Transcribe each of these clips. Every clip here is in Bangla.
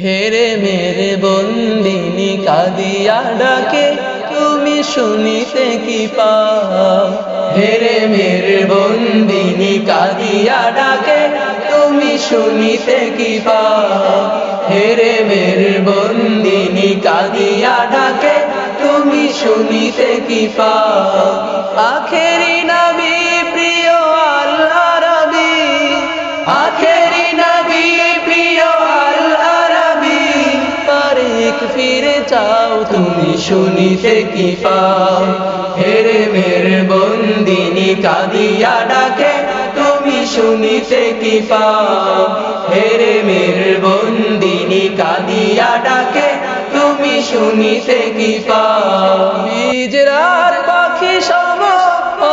হেরে মেরে বন্দিনী কাদিয়া ডাকে, তুমি শুনিতে কি পাও? হেরে মেরে বন্দিনী কাদিয়া ডাকে, তুমি শুনিতে কি পাও? হেরে মেরে বন্দিনী কাদিয়া ডাকে, তুমি শুনিতে কি পাও? আখেরি নবী ফিরে চাও, তুমি শুনিতে কি পাও? হেরে মেরে বন্দিনী কাদিয়া ডাকে, তুমি শুনিতে কি পাও? হেরে মেরে বন্দিনী কাদিয়া ডাকে, তুমি শুনিতে কি পাও? নিজরার পাখি সম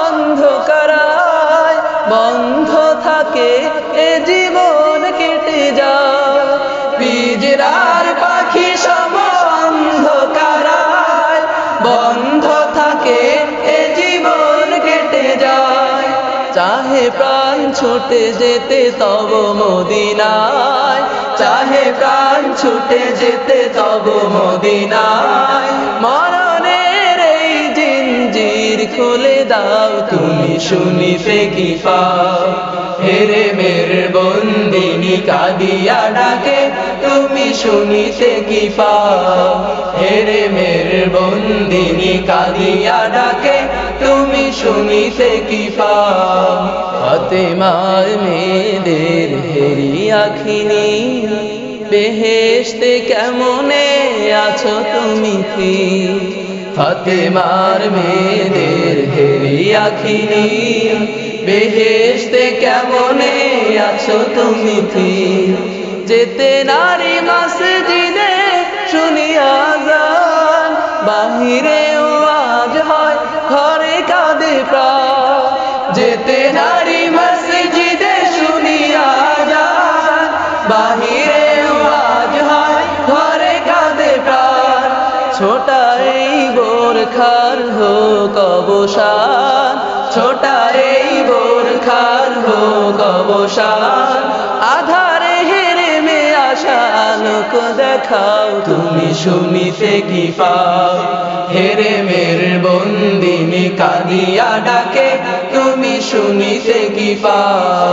অন্ধকারায় বন্ধ থাকে, এ জীবন কেটে যায়। পিজরার পাখি অন্ধকারায় বন্ধ থাকে, এ জীবন কেটে যায়। চাহে প্রাণ ছুটে যেতে তব মদিনায়। চাহে প্রাণ ছুটে যেতে তব মদিনায়। মরণের এই জিঞ্জির খুলে দাও, তুমি শুনিতে কি পাও? হেরে মেরে বন্দিনী কাদিয়া ডাকে শুনিতে কি পাও হেরে মেরে বন্দিনী কাদিয়া ডাকে, তুমি শুনিতে কি পাও ফতেমার মেয়েদের হেরি আখিনী, বেহেশতে কেমনে আছো তুমি কি? ফতেমার মেয়েদের হেরি আখিনী, বেহেশতে কেমনে আছো তুমি কি? যেতে নারী মসজিদে শুনি যান বাহিরে আজ হয়, ঘরে কাঁদে প্রাণ। যেতে নারী মসজিদে শুনিয়া যান বাহিরে আজ হয়, ঘরে কাঁদে প্রাণ। ছোটা এই বোরখার হোক অবসান ছোটা এই বোরখার হোক অবসান আলোক দেখাও, তুমি শুনিতে কি পাও? হেরে মের বন্দিনী, কাদিয়া ডাকে, তুমি শুনিতে কি পাও?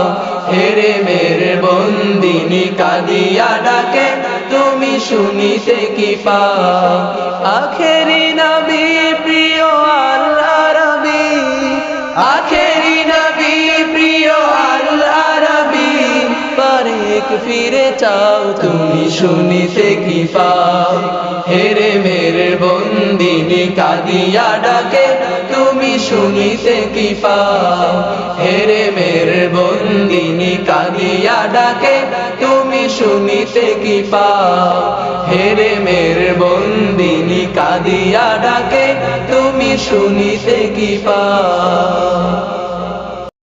হেরে মের বন্দিনী, কাদিয়া ডাকে, তুমি শুনিতে কি পাও? আখেরি নবী, প্রিয় আল্লাহ রবি আখেরি নবী, প্রিয় রবি পারেক ফিরে চাও, তুমি শুনিতে কি পাও? হেরে মেরে বন্দিনী কাদিয়া ডাকে, তুমি শুনিতে কি পাও? হেরে মেরে বন্দিনী কাদিয়া ডাকে, তুমি শুনিতে কি পাও? হেরে মেরে বন্দিনী কাদিয়া ডাকে, তুমি শুনিতে কি পাও?